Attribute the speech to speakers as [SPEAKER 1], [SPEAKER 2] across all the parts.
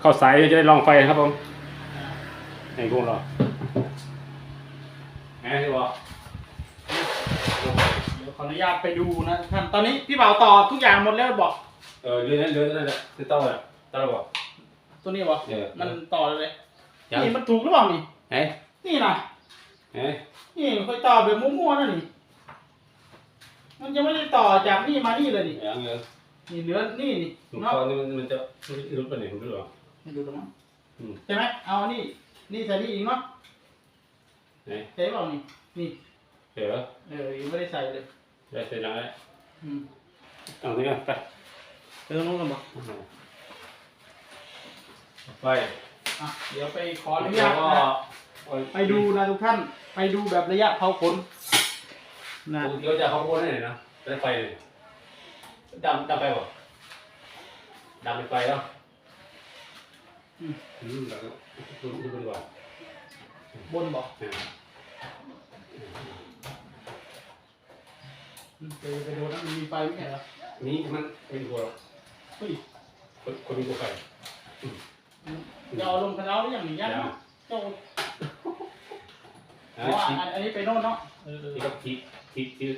[SPEAKER 1] เข้าสายจะได้ลองไฟนะครับผมให้พวกเราไงที่บอก
[SPEAKER 2] เดี๋ยวขออนุญาตไปดูนะท่านตอนนี้พี่เบาต่อทุกอย่างหมดแล้วบอก
[SPEAKER 1] เออเรือนนั้นเรือนนั้นแหละคือเต้าอะเต้าบอก
[SPEAKER 2] ตัวนี้บอก
[SPEAKER 1] เออ
[SPEAKER 2] มันต่อเลย
[SPEAKER 1] ยัง
[SPEAKER 2] นี่มันถูกหรือเปล่านี่
[SPEAKER 1] เฮ้ย
[SPEAKER 2] นี่นะ
[SPEAKER 1] เฮ้ย
[SPEAKER 2] นี่ค่อยต่อแบบมั่วๆนะนี่ มันจะไม่ได้ต่อจากนี่มานี่เลยนี่
[SPEAKER 1] ยังเลย
[SPEAKER 2] นี่เหลือนี่นี่
[SPEAKER 1] หนุ่ม
[SPEAKER 2] เนาะ
[SPEAKER 1] คอนี่มันมันจะมันรุดไปไหนผมไม่รู้หรอ
[SPEAKER 2] ไม่ดูตรงนั้น
[SPEAKER 1] อืม
[SPEAKER 2] ใช่ไหมเอานี่ นี่ใส่นี่อีกเนาะ
[SPEAKER 1] ไหน
[SPEAKER 2] ใส่เปล่านี่นี่
[SPEAKER 1] เดี๋ยว
[SPEAKER 2] เออยังไม่ได้ใส่เลย
[SPEAKER 1] ได้เสร็จแล้ว
[SPEAKER 2] อืม
[SPEAKER 1] เอาที่กันไป
[SPEAKER 2] ไปตรงนู้นกันบอก
[SPEAKER 1] ไป
[SPEAKER 2] อะเดี๋ยวไปขออนุ
[SPEAKER 1] แล้
[SPEAKER 2] ญาวต
[SPEAKER 1] ก็
[SPEAKER 2] นะไปดูนะทุกท่าน ไปดูแบบระยะเผาขนนะ
[SPEAKER 1] ปกติเขาจะเขาโค้ดให้หน่อยนะได้ไฟเลยดำดำไปบ่ดำเป็นไฟแล้ว
[SPEAKER 2] อืม
[SPEAKER 1] แล้วก็ดูดูดีกว่า
[SPEAKER 2] บนบอก
[SPEAKER 1] เนี่ย
[SPEAKER 2] อืมไปไปดูนะมันมีไฟไหมเหรอ
[SPEAKER 1] นี่มันเป็นตัว
[SPEAKER 2] เฮ้ย
[SPEAKER 1] คนคนมีตัวไฟ
[SPEAKER 2] จะเอาลงกันเอาหรือยังนี้ยังเนาะเจ้าเพราะว่าอันอันนี้ไปโน่นเนาะเออเออ
[SPEAKER 1] ที่กับที่ที่ที่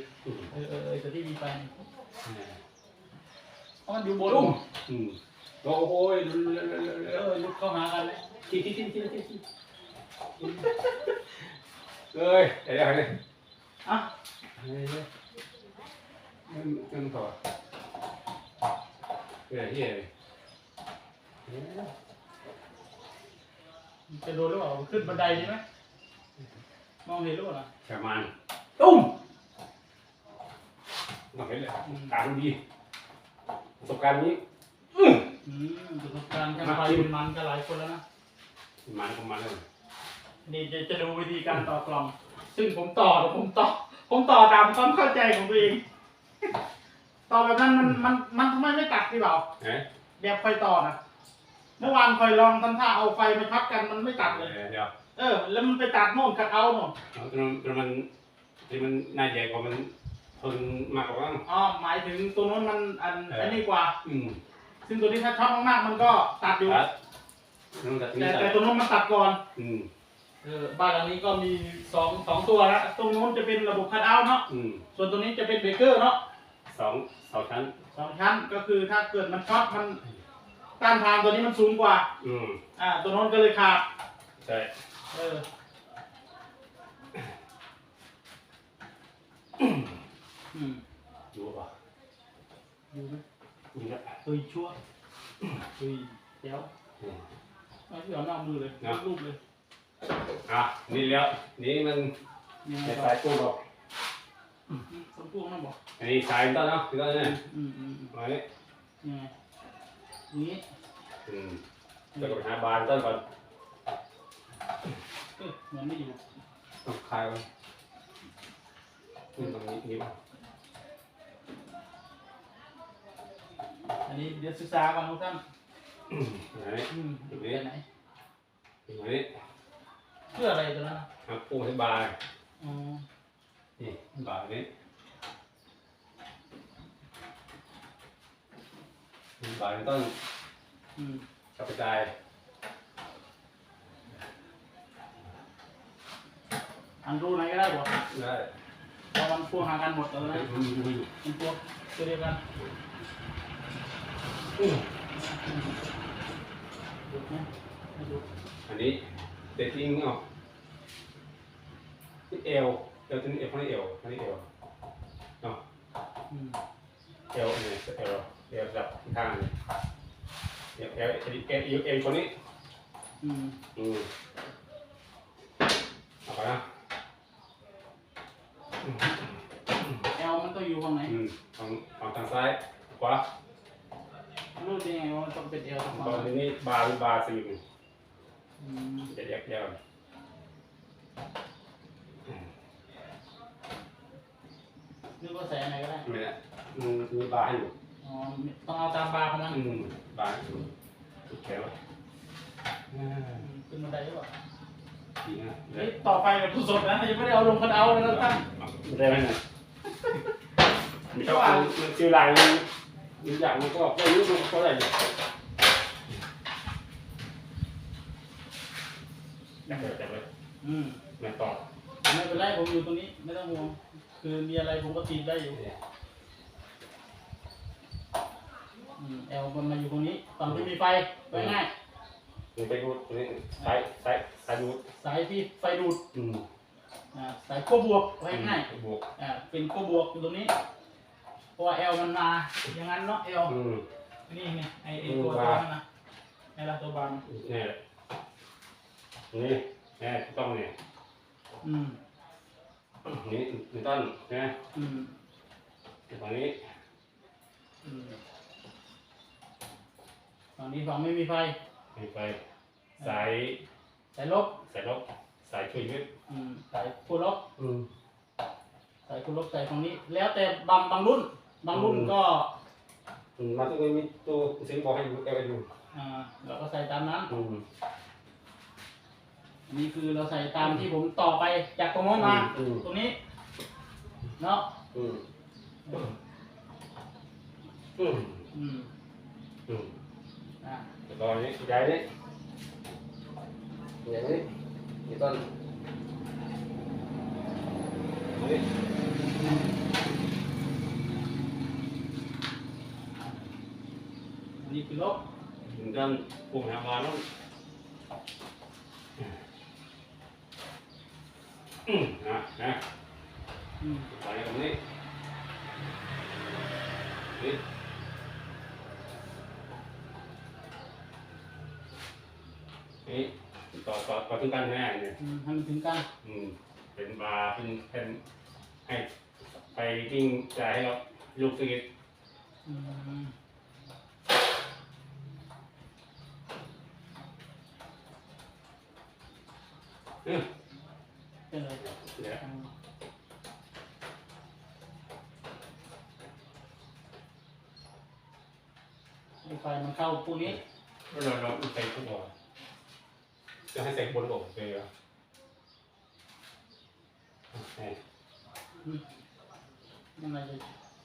[SPEAKER 2] เออเออเออแต่ที่มีไฟ
[SPEAKER 1] เพ
[SPEAKER 2] ราะมันอยู่บน
[SPEAKER 1] อืม โอ้โหดูดูดูดู
[SPEAKER 2] เออลุกเข้าหากันเลย
[SPEAKER 1] ทีทีทีทีทีเฮ้ยเดี๋ยวเดี๋ยเดี๋ยว
[SPEAKER 2] อะ
[SPEAKER 1] เฮ้ยเฮ้ยมันมันต่อเฮ้ยเฮ้ยเฮ้ย
[SPEAKER 2] จะโดนหรือเปล่าขึ้นบันไดใช่ไหมมองเห็นหรือเปล่าล่ะ
[SPEAKER 1] แค่มัน
[SPEAKER 2] ตุ้ม
[SPEAKER 1] ต้องเห็นเลยตามดีประสบการณ์นี้ อืม
[SPEAKER 2] อืมประสบการณ์กันไปเป็นมันกันหลายคนแล้วนะ
[SPEAKER 1] มันของมันเลย
[SPEAKER 2] นี่จะจะดูวิธีการต่อกล่อง ซึ่งผมต่อผมต่อ ผมต่อตามความเข้าใจของตัวเอง ต่อแบบนั้นมันมันมันทำไมไม่ตัดพี่เบา
[SPEAKER 1] เฮ้ย
[SPEAKER 2] แบบไฟต่อนะเมื่อวานคอยลองทำท่าเอาไฟมาทับกันมันไม่ตัดเลย
[SPEAKER 1] เดี๋ยว
[SPEAKER 2] เออ แล้วมันไปตัดโน่นกัดเอาโน่น
[SPEAKER 1] เอาตัวมันตัวมันที่มันน่าใหญ่กว่ามันทนมากกว่า
[SPEAKER 2] อ๋อหมายถึงตัวโน้นมันอัน
[SPEAKER 1] เอออั
[SPEAKER 2] อันนี้กว่า
[SPEAKER 1] อืม
[SPEAKER 2] ซึ่งตัวนี้ถ้าช็อตมากๆมันก็ตัดอยู่
[SPEAKER 1] ครับนั่นแต่
[SPEAKER 2] แต่
[SPEAKER 1] นี่
[SPEAKER 2] แต่
[SPEAKER 1] แต่
[SPEAKER 2] ตัวโน้นมันตัดก่อน
[SPEAKER 1] อืม
[SPEAKER 2] เออบ้านหลังนี้ก็มีสองสองตัวนะตรงโน้นจะเป็นระบบคัดเอาท์เนาะ
[SPEAKER 1] อืม
[SPEAKER 2] ส่วนตัวนี้จะเป็นเบรกเกอร์เนาะ
[SPEAKER 1] สองสองชั้น
[SPEAKER 2] สองชั้นก็คือถ้าเกิดมันช็อตมันต้านทานตัวนี้มันสูงกว่า
[SPEAKER 1] อืม
[SPEAKER 2] อ่า ตัวโน้นก็เลยขาด
[SPEAKER 1] ใช่
[SPEAKER 2] เออ อืม
[SPEAKER 1] ดูป่ะ
[SPEAKER 2] อยู่ไหม
[SPEAKER 1] ดูละ
[SPEAKER 2] เฮ้ยชั่วเฮ้ยเดี๋ยว
[SPEAKER 1] อืม
[SPEAKER 2] เอาที่เอาหน้ามือเลย
[SPEAKER 1] นะ
[SPEAKER 2] รูปเลย
[SPEAKER 1] อะนี่แล้ว นี่มัน
[SPEAKER 2] ยังไง
[SPEAKER 1] ใน
[SPEAKER 2] ต่อ
[SPEAKER 1] สายตู้บอก
[SPEAKER 2] อืมสมพวงนั่นบอก
[SPEAKER 1] อันนี้สายต้นเนาะต้นเนี่ย
[SPEAKER 2] อืมอืมอืม
[SPEAKER 1] มาเนี่ย
[SPEAKER 2] ยังไงอย่างนี้
[SPEAKER 1] อืมจะไปหาบานต้นก่อน
[SPEAKER 2] เออเหมือนไม่อยู่
[SPEAKER 1] ต้องคลายก่อนอืมตรงนี้นี่ป่ะ
[SPEAKER 2] อันนี้เดี๋ยวศึกษาก่อนทุกท่าน
[SPEAKER 1] อืมไหน
[SPEAKER 2] อืม
[SPEAKER 1] ตรง
[SPEAKER 2] ไป
[SPEAKER 1] นี้
[SPEAKER 2] ไหน
[SPEAKER 1] ตรงนี้
[SPEAKER 2] เพื่ออะไรตัวนั้นน่ะ
[SPEAKER 1] หาปูให้บาน
[SPEAKER 2] อ๋อ
[SPEAKER 1] นี่บานนี้บานต้น
[SPEAKER 2] อืม
[SPEAKER 1] กระจาย
[SPEAKER 2] อันรูไหนก็ได้บอก
[SPEAKER 1] ได้
[SPEAKER 2] เพราะมันพวกหากันหมดแล้วนะ
[SPEAKER 1] อืมอืมอืม
[SPEAKER 2] มันพวกตัวเดียวกัน
[SPEAKER 1] อืม
[SPEAKER 2] ดูไหมให้ดู
[SPEAKER 1] อันนี้เดทติ้งเนาะที่เอวเอวตัวนี้เอวข้างนี้เอวข้างนี้เอวเนาะ
[SPEAKER 2] อืม
[SPEAKER 1] เอวเนี่ยเอวเอวจับข้างเลยเอวเอวเอวเอวเอวคนนี้
[SPEAKER 2] อืม
[SPEAKER 1] อืมเอาไปนะอืม
[SPEAKER 2] แอลมันต้องอยู่ฝั่งไหน
[SPEAKER 1] อืมฝั่งฝั่งทางซ้ายขวา
[SPEAKER 2] รู้ได้ไงว่ามันต้องเป็นแอลตรง
[SPEAKER 1] ต
[SPEAKER 2] ฝั่
[SPEAKER 1] องน
[SPEAKER 2] ไหน
[SPEAKER 1] นี้บาร์บาร์สี่
[SPEAKER 2] อืม
[SPEAKER 1] จะแยกแยก
[SPEAKER 2] นึกว่าใส่อันไหนก็ได้
[SPEAKER 1] ไม่ได้มันมีบาร์ให้อยู่
[SPEAKER 2] อ๋อต้องเอาตามบาร์ของมัน
[SPEAKER 1] อืมบาร์อยู่ถูกแถวอ่า
[SPEAKER 2] อืมขึ้นบันไดหรือเปล่า
[SPEAKER 1] ดีนะ
[SPEAKER 2] เฮ้ยต่อไปแบบสดๆนะยังไม่ได้เอาลงคันเอาเลยนะท่าน
[SPEAKER 1] ได้ไหมเนี่ยมีช่องมันชื่อลายมันมีอย่างมันก็ไม่รู้มันก็ได้เนี่ย จับเลยจับเลย
[SPEAKER 2] อืม
[SPEAKER 1] แม่ต่อ
[SPEAKER 2] ไม่เป็นไรผมอยู่ตรงนี้ ไม่ต้องห่วงคือมีอะไรผมก็ตีได้อยู่
[SPEAKER 1] เนี่ย
[SPEAKER 2] อืมแอลมันมาอยู่ตรงนี้ตอนที่มีไฟไว้ง่าย
[SPEAKER 1] มันไปดูตรงนี้สายสายสายดูด
[SPEAKER 2] สายที่ไฟดูด
[SPEAKER 1] อืม
[SPEAKER 2] อ่าสายขั้วบวกไว้ง่าย
[SPEAKER 1] บวก
[SPEAKER 2] อ่าเป็นขั้วบวกอยู่ตรงนี้เพราะว่าแอลมันมาอย่างนั้นเนาะแอล
[SPEAKER 1] อืม
[SPEAKER 2] นี่ไงไอไอ
[SPEAKER 1] อืม
[SPEAKER 2] ตัว
[SPEAKER 1] บา
[SPEAKER 2] ตัว
[SPEAKER 1] ร์
[SPEAKER 2] นั้นนะไอละตัวบาน
[SPEAKER 1] นี่แหละ นี่แน่ต้องเนี่ย
[SPEAKER 2] อืม
[SPEAKER 1] นี่นี่ต้นนะ
[SPEAKER 2] อืม
[SPEAKER 1] ฝั่งนี้
[SPEAKER 2] อืมฝั่งนี้ฝั่งไม่มีไฟ
[SPEAKER 1] มีไฟสาย
[SPEAKER 2] สายลบ
[SPEAKER 1] สายลบสายช่วยชีวิต
[SPEAKER 2] อืมสายคู่ลบ
[SPEAKER 1] อืม
[SPEAKER 2] สายคู่ลบสายฝั่งนี้ แล้วแต่บางบางรุ่น บางรุ่น
[SPEAKER 1] อืม
[SPEAKER 2] ก็
[SPEAKER 1] อืมมันต้องมีตัวสิ่งบอกให้ดูเอาไปดู
[SPEAKER 2] อ่าเราก็ใส่ตามนั้น
[SPEAKER 1] อืม
[SPEAKER 2] อั นนี่คือเราใส่ตามที่ผมต่อไปจากตรงโน้นมา
[SPEAKER 1] อืม
[SPEAKER 2] ตรงนี้ เนาะ
[SPEAKER 1] อืมอืม
[SPEAKER 2] อืม
[SPEAKER 1] อืม
[SPEAKER 2] อ่า
[SPEAKER 1] แล้วก็อันนี้ย้ายนี่ย้ายนี่นี่ต้นนี่
[SPEAKER 2] อันนี้คือลบ
[SPEAKER 1] ถึงต้นปลูกหามาแล้วอืม นะนะ
[SPEAKER 2] อืม
[SPEAKER 1] ไปตรงนี้นี่นี่ต่อต่อต่อถึงกันแน่เนี่ย
[SPEAKER 2] อืมให้มันถึงกัน
[SPEAKER 1] อืมเป็นบาร์เป็นเป็นให้ไปวิ่งจ่ายให้เราลูกสกิด
[SPEAKER 2] อืม
[SPEAKER 1] อืม
[SPEAKER 2] เป็นไร
[SPEAKER 1] เดี๋ยว
[SPEAKER 2] อืมให้ไฟมันเข้าพวกนี้
[SPEAKER 1] เราเราใส่ทุกคนจะให้ใส่บนอกเลยอะโอเค
[SPEAKER 2] อืมยังไงจะ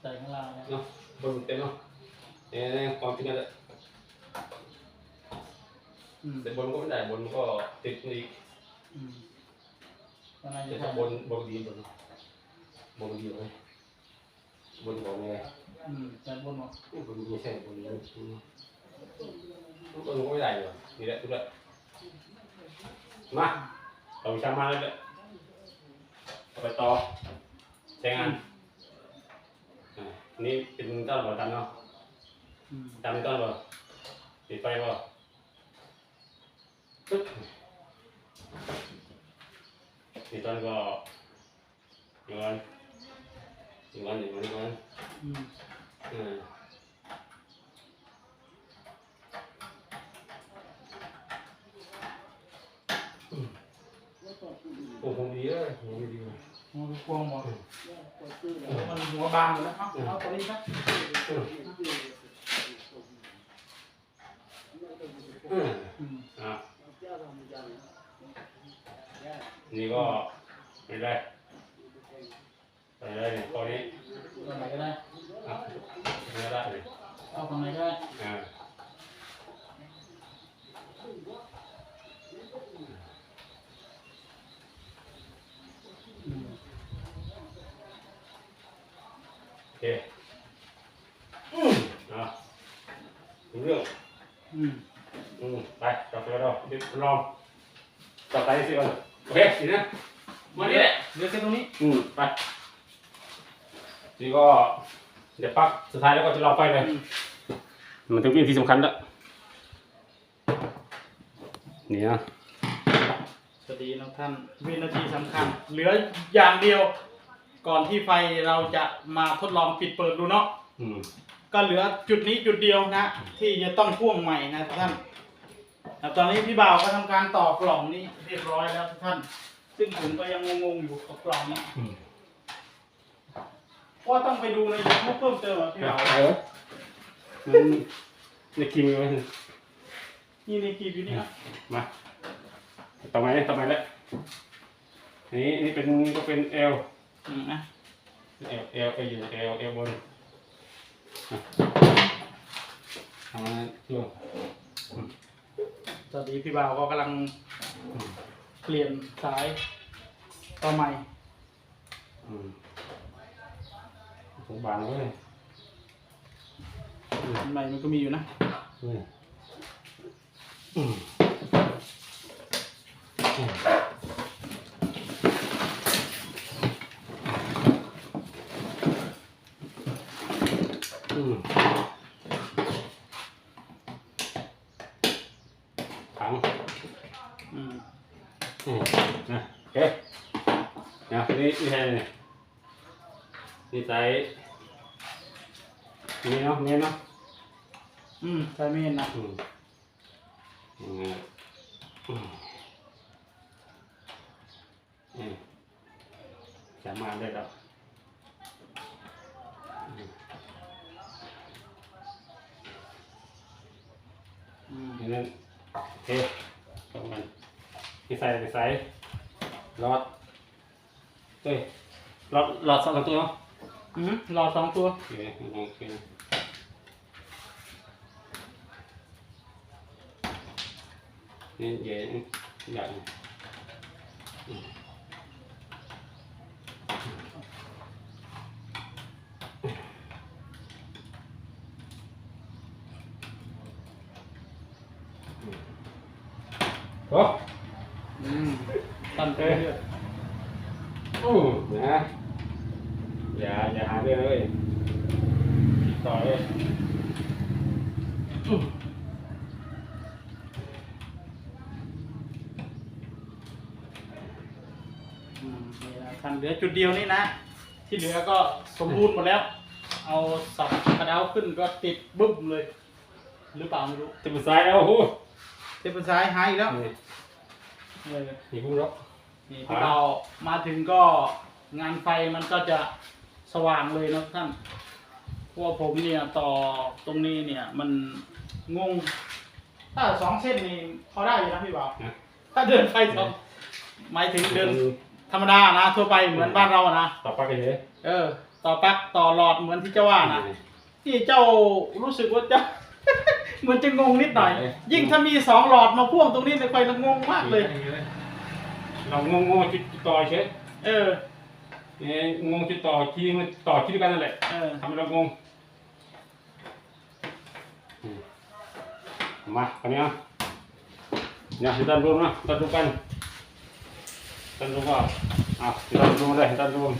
[SPEAKER 2] ใส่ข้างล่างเนี่ย
[SPEAKER 1] เนาะบนเต็มเนาะเนี่ยความจริงอะ
[SPEAKER 2] อืม
[SPEAKER 1] แต่บนก็ไม่ได้บนก็ติดอีก
[SPEAKER 2] อืม ยังไง
[SPEAKER 1] แต่
[SPEAKER 2] จะ
[SPEAKER 1] ถ้า
[SPEAKER 2] ใส่
[SPEAKER 1] บนบนดีบนบนดีเลยบนบอกไง
[SPEAKER 2] อืมใส่บนหมด
[SPEAKER 1] บนไม่ใช่บนนี้บนก็ไม่ได้หรอนี่แหละทุกละมาเราวิชามาเลยเอาไปต่อใช้งานอ่านี่เป็นต้นบ่ตันเนาะ
[SPEAKER 2] อืม
[SPEAKER 1] ตันต้นบ่ปิดไฟบ่ปึ๊ บนี่ต้นก็เงินเงินเงินเงิน
[SPEAKER 2] อืม
[SPEAKER 1] อืมโอ้โหดีเลยโอ้โหดีเลย
[SPEAKER 2] หัวไปพวงหมดมันหัวบางอยู่แล้วเอาเอาตัวนี้ครับ
[SPEAKER 1] อืม
[SPEAKER 2] อืม
[SPEAKER 1] อะ นี่ก็ไม่ได้ไปได้เนี่ยตอนนี้
[SPEAKER 2] ตัวไหนก็ได้
[SPEAKER 1] อะไม่ได้เลย
[SPEAKER 2] เอาตรงไหนก็ได้
[SPEAKER 1] อ่า
[SPEAKER 2] อืม
[SPEAKER 1] โอเคอืมอะรู้เรื่อง
[SPEAKER 2] อืม
[SPEAKER 1] อืมไปจับไปเราเดี๋ยวลองจับไปสิก่อนโอ เคสินะมานี่แหละ
[SPEAKER 2] เหลือแค่ตรงนี้
[SPEAKER 1] อืมไปนี่ก็เดี๋ยวปักสุดท้ายแล้วก็จะรอไฟเลย
[SPEAKER 2] อืม
[SPEAKER 1] มันถึงวินาทีสำคัญแล้วนี่นะ
[SPEAKER 2] สวัสดีนะท่านวินาทีสำคัญ เหลืออย่างเดียว ก่อนที่ไฟเราจะมาทดลองปิดเปิดดูเนาะ
[SPEAKER 1] อืม
[SPEAKER 2] ก็เหลือจุดนี้จุดเดียวนะ ที่จะต้องพ่วงใหม่นะทุกท่าน แต่ตอนนี้พี่บ่าวก็ทำการต่อกล่องนี้เรียบร้อยแล้วทุกท่าน ซึ่งผมก็ยังงงๆอยู่กับกล่องนี้
[SPEAKER 1] อืม
[SPEAKER 2] เพราะว่าต้องไปดูในยูทูบเพิ่มเติมอะพี่บ่าว
[SPEAKER 1] เออมันในคิมไว้
[SPEAKER 2] นี่ในคลิปอยู่นี่นะ
[SPEAKER 1] มาต่อไปต่อไปแล้วอันนี้อันนี่เป็นก็เป็นเอล
[SPEAKER 2] อืมนะ
[SPEAKER 1] เอลเอลเอลอยู่เอลเอลบนอะทำมาช่วง
[SPEAKER 2] สวัสดีพี่บ่าวก็กำลังเปลี่ยนสายต่อใหม่
[SPEAKER 1] อืมผมบางเลย
[SPEAKER 2] อันใหม่มันก็มีอยู่นะ
[SPEAKER 1] อืมอืมอืมอืม ถัง
[SPEAKER 2] อืม
[SPEAKER 1] อืมนะโอเคนะนี่นี่ใช่เนี่ยนี่ใส่นี่เนาะนี่เนาะ
[SPEAKER 2] อืมใช่ไม่เห็นนะ
[SPEAKER 1] อืมอืมอืมอืมสามารถได้แล้วอืม
[SPEAKER 2] อืม
[SPEAKER 1] นี่นั่น โอเคตรงกันนี่ใส่ไปใส่รอดเฮ้ยรอดรอดสองตัวเนาะ
[SPEAKER 2] อืมรอสองตัว
[SPEAKER 1] โอเคโอเคนี่เย็นใหญ่อื โอ้
[SPEAKER 2] อืมตันไปเรื่อย
[SPEAKER 1] อืมนะอย่าอย่าหาเรื่องเลยติดต่อเลยอืม
[SPEAKER 2] อืมนี่นะคันเหลือจุดเดียวนี่นะ ที่เหลือก็สมบูรณ์หมดแล้ว เอาสับกระเดาขึ้นก็ติดบึ้มเลย หรือเปล่าไม่รู้
[SPEAKER 1] จะไปซ้ายแล้วโอ้โห
[SPEAKER 2] เทปซ้ายหายอีกแล้ว
[SPEAKER 1] นี่
[SPEAKER 2] เออ
[SPEAKER 1] นี่พุ่งแล้ว
[SPEAKER 2] นี่พี่เรามาถึงก็งานไฟมันก็จะสว่างเลยนะท่านเพราะว่าผมเนี่ยต่อตรงนี้เนี่ย มันงง ถ้าสองเส้นนี่พอได้อยู่นะพี่บ่าว
[SPEAKER 1] นะ
[SPEAKER 2] ถ้าเดินไฟสองหมายถึงเดินธรรมดานะทั่วไปเหมือนบ้านเรานะ
[SPEAKER 1] ต่อไปกันเลย
[SPEAKER 2] เออ ต่อปลั๊กต่อหลอดเหมือนที่เจ้าว่านะที่เจ้ารู้สึกว่าจะเห มือนจะงงนิดหน่อย ยิ่งถ้ามีสองหลอดมาพ่วงตรงนี้ในไฟละงงมากเลย
[SPEAKER 1] เรางงงๆจุดต่อเฉย
[SPEAKER 2] เออ
[SPEAKER 1] เนี่ยงงจุดต่อที่มันต่อที่ด้วยกันนั่นแหละ
[SPEAKER 2] เออ
[SPEAKER 1] ทำให้เรางงอืมมาคนนี้อะเนี่ยดันรวมนะดันรวมกันดันรวมว่าอะดันรวมเลยดันรวม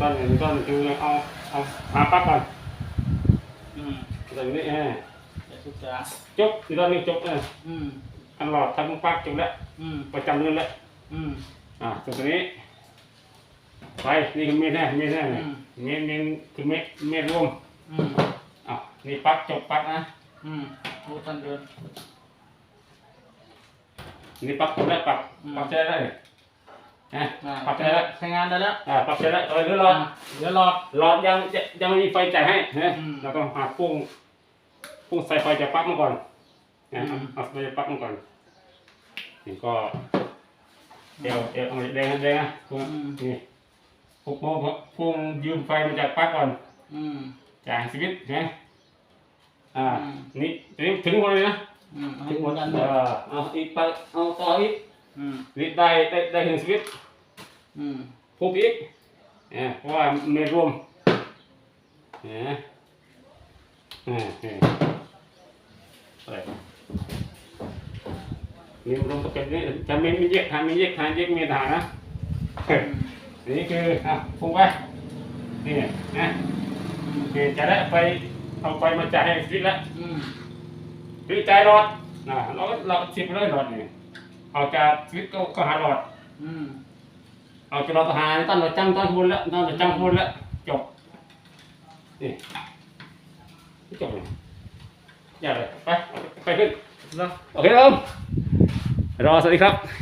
[SPEAKER 1] ดันเนี่ยดันคือเอาเอาหาปั๊บก่อน
[SPEAKER 2] อืม
[SPEAKER 1] ดันนี้เออ
[SPEAKER 2] เดี๋ยว ศึกษา
[SPEAKER 1] จบดันนี้จบเลย
[SPEAKER 2] อืม
[SPEAKER 1] อันหลอดทำปั๊บจบแล้ว
[SPEAKER 2] อืม
[SPEAKER 1] ประจำเดือนแล้ว
[SPEAKER 2] อืม
[SPEAKER 1] อ่าตัวนี้ ไปนี่คือเม็ดแน่เม็ดแน่
[SPEAKER 2] อืม
[SPEAKER 1] เม็ดเม็ดคือเม็ดเม็ดรวม
[SPEAKER 2] อืม
[SPEAKER 1] อะนี่ปักจบปักนะ
[SPEAKER 2] อืมโอ้ท่านเดิน
[SPEAKER 1] นี่ปักจบแล้วปัก
[SPEAKER 2] อืม
[SPEAKER 1] ปักใช้ได้เลยนะ
[SPEAKER 2] อ่า
[SPEAKER 1] ปักใช้ได้
[SPEAKER 2] ใช้งานได้แล้ว
[SPEAKER 1] อ่าปักใช้ได้ต่อไปเรื่อยรอด
[SPEAKER 2] อ่าเดี๋ยวหลอด
[SPEAKER 1] รอดยังยังยังไม่มีไฟจ่ายให้นะ
[SPEAKER 2] อืม
[SPEAKER 1] เราต้องหาพุ่ง พุ่งใส่ไฟจากปลั๊กมาก่อนนะ
[SPEAKER 2] อืม
[SPEAKER 1] เอาไฟจากปลั๊กมาก่อนนี่ก็เอวเอวเอาแดงนะแดงนะพุ่งนี่พุ่งพุ่งพุ่งยืมไฟมาจากปลั๊กก่อน
[SPEAKER 2] อืม
[SPEAKER 1] จ่ายสวิตช์นะอ่า
[SPEAKER 2] อืม
[SPEAKER 1] นี่นี่ถึงหมดเลยนะ
[SPEAKER 2] อืม
[SPEAKER 1] ถึงหมด
[SPEAKER 2] กัน
[SPEAKER 1] เออเอาอีกไป เอาต่ออีก
[SPEAKER 2] อืม
[SPEAKER 1] นี่ได้ได้ได้ถึงสวิตช์
[SPEAKER 2] อืม
[SPEAKER 1] ปุ๊บอีกเนี่ยเพราะว่าเมรวมเนี่ยเนี่ยเนี่ย อะไรมีรวมตะเป็นนี่จะไม่มีแยกทางมีแยกทางแยกเมียทางนะเฮ้ยนี่คืออะพุ่งไปนี่นะโอเคจะได้ไปเอาไปมาจ่ายให้สวิตช์แล้ว
[SPEAKER 2] อืม
[SPEAKER 1] หรือจ่ายหลอดนะเราก็เราก็ชิปไปเลยหลอดนี่เอาจากสวิตช์ก็ก็หาหลอด
[SPEAKER 2] อืม
[SPEAKER 1] เอาจะเราทหารตั้งเราจังตั้งคุณแล้วตั้งเราจังคุณแล้วจบนี่จบเลย อย่าเลยไปไปขึ้น
[SPEAKER 2] แล้ว
[SPEAKER 1] โอเคครับรอสวัสดีครับ